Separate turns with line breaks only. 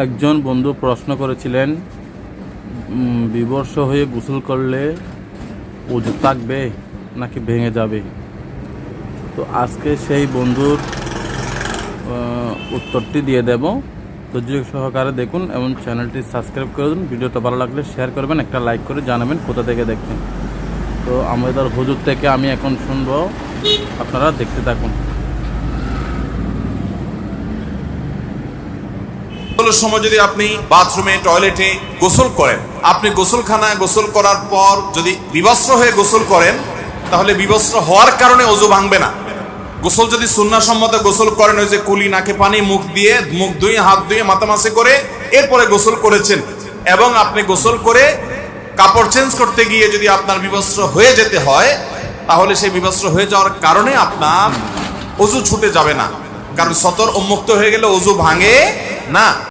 একজন বন্ধু প্রশ্ন করেছিলেন বিবর্ষ হয়ে গোসল করলে উজু থাকবে নাকি ভেঙে যাবে? তো আজকে সেই বন্ধুর উত্তরটি দিয়ে দেব। ধৈর্য সহকারে দেখুন এবং চ্যানেলটি সাবস্ক্রাইব করে দিন। ভিডিওটা ভালো লাগলে শেয়ার করবেন, একটা লাইক করে জানাবেন কোথা থেকে দেখছেন। তো আমাদের হুজুর থেকে আমি এখন শুনব, আপনারা দেখতে থাকুন।
গোসলের সময় যদি আপনি বাথরুমে, টয়লেটে গোসল করেন। আপনি গোসলখানায় গোসল করার পর যদি বিবস্ত্র হয়ে গোসল করেন, তাহলে বিবস্ত্র হওয়ার কারণে অজু ভাঙবে না। গোসল যদি সুন্নাসম্মত গোসল করেন, ওই যে কুলি, নাকে পানি, মুখ দিয়ে, মুখ ধুয়ে, হাত ধুয়ে, মাথা মাসে করে এরপরে গোসল করেছেন। এবং আপনি গোসল করে কাপড় চেঞ্জ করতে গিয়ে যদি আপনার বিবস্ত্র হয়ে যেতে হয়, তাহলে সেই বিবস্ত্র হয়ে যাওয়ার কারণে আপনার অজু ছুটে যাবে না। কারণ সতর উন্মুক্ত হয়ে গেলে অজু ভাঙে না।